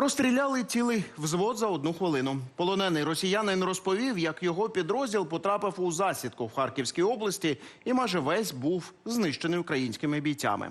Розстріляли цілий взвод за одну хвилину. Полонений росіянин розповів, як його підрозділ потрапив у засідку в Харківській області і майже весь був знищений українськими бійцями.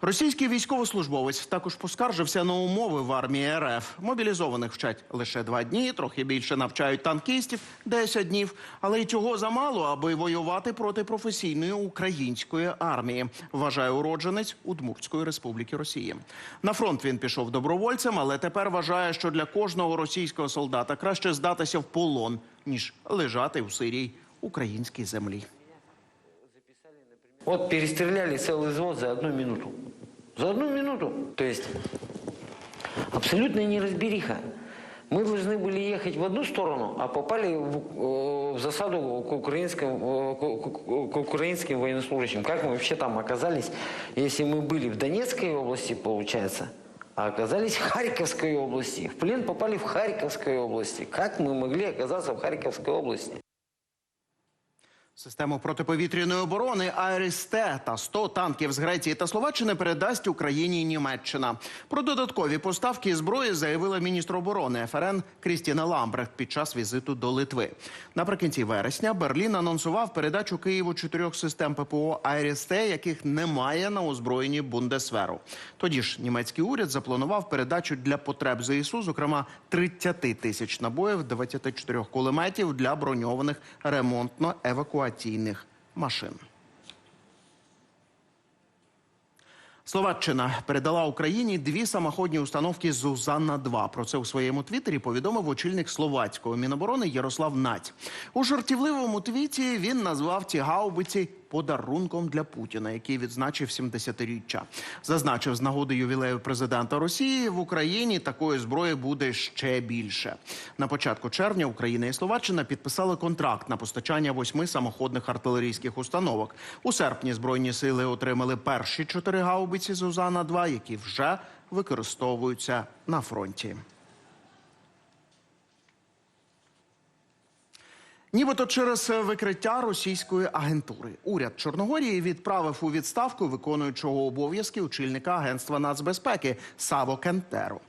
Російський військовослужбовець також поскаржився на умови в армії РФ. Мобілізованих вчать лише два дні, трохи більше навчають танкістів 10 днів. Але й цього замало, аби воювати проти професійної української армії. Вважає уродженець Удмуртської республіки Росії. На фронт він пішов добровольцем, але тепер вважає, що для кожного російського солдата краще здатися в полон, ніж лежати у сирій українській землі. Вот перестреляли целый взвод за одну минуту. За одну минуту. То есть абсолютная неразбериха. Мы должны были ехать в одну сторону, а попали в, э, в засаду к украинским, э, к- к- к украинским военнослужащим. Как мы вообще там оказались, если мы были в Донецкой области, получается, А оказались в Харьковской области. В плен попали в Харьковской области. Как мы могли оказаться в Харьковской области? Систему протиповітряної оборони АРСТ та 100 танків з Греції та Словаччини передасть Україні Німеччина. Про додаткові поставки зброї заявила міністр оборони ФРН Крістіна Ламбрехт під час візиту до Литви. Наприкінці вересня Берлін анонсував передачу Києву чотирьох систем ППО АРСТ, яких немає на озброєнні Бундесверу. Тоді ж німецький уряд запланував передачу для потреб ЗСУ, зокрема 30 тисяч набоїв, 24 кулеметів для броньованих ремонтно-евакуаційних машин. Словаччина передала Україні дві самоходні установки Зузанна 2 Про це у своєму твіттері повідомив очільник словацького міноборони Ярослав Наць. У жартівливому твіті він назвав ці гаубиці подарунком для Путіна, який відзначив 70-річчя. Зазначив з нагоди ювілею президента Росії в Україні такої зброї буде ще більше. На початку червня Україна і Словаччина підписали контракт на постачання восьми самоходних артилерійських установок. У серпні збройні сили отримали перші чотири гаубиці Зузана 2 які вже використовуються на фронті. Нібито через викриття російської агентури уряд Чорногорії відправив у відставку виконуючого обов'язки очільника агентства нацбезпеки Саво Кентеро.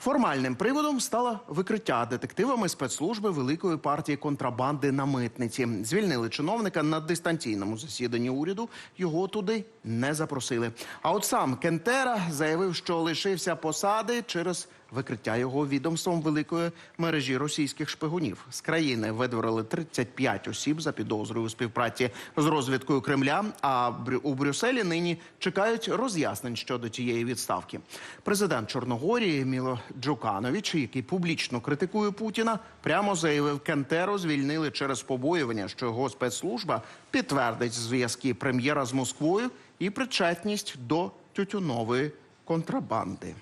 Формальним приводом стало викриття детективами спецслужби великої партії контрабанди на митниці. Звільнили чиновника на дистанційному засіданні уряду. Його туди не запросили. А от сам Кентера заявив, що лишився посади через викриття його відомством великої мережі російських шпигунів. З країни видворили 35 осіб за підозрою у співпраці з розвідкою Кремля. А у Брюсселі нині чекають роз'яснень щодо тієї відставки. Президент Чорногорії Міло Джуканович, який публічно критикує Путіна, прямо заявив, Кентеро звільнили через побоювання, що його спецслужба підтвердить зв'язки прем'єра з Москвою і причетність до тютюнової контрабанди.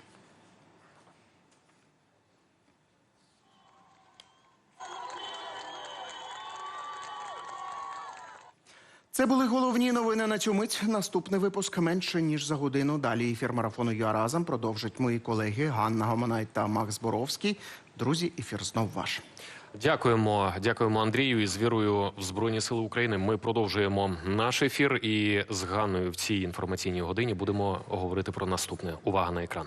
Це були головні новини на цю мить. Наступний випуск менше ніж за годину. Далі ефір марафону «Я разом» продовжать мої колеги Ганна Гомонай та Макс Боровський. Друзі, ефір знов ваш. Дякуємо, дякуємо Андрію і з вірою в Збройні Сили України. Ми продовжуємо наш ефір і з Ганною в цій інформаційній годині будемо говорити про наступне. Увага на екран.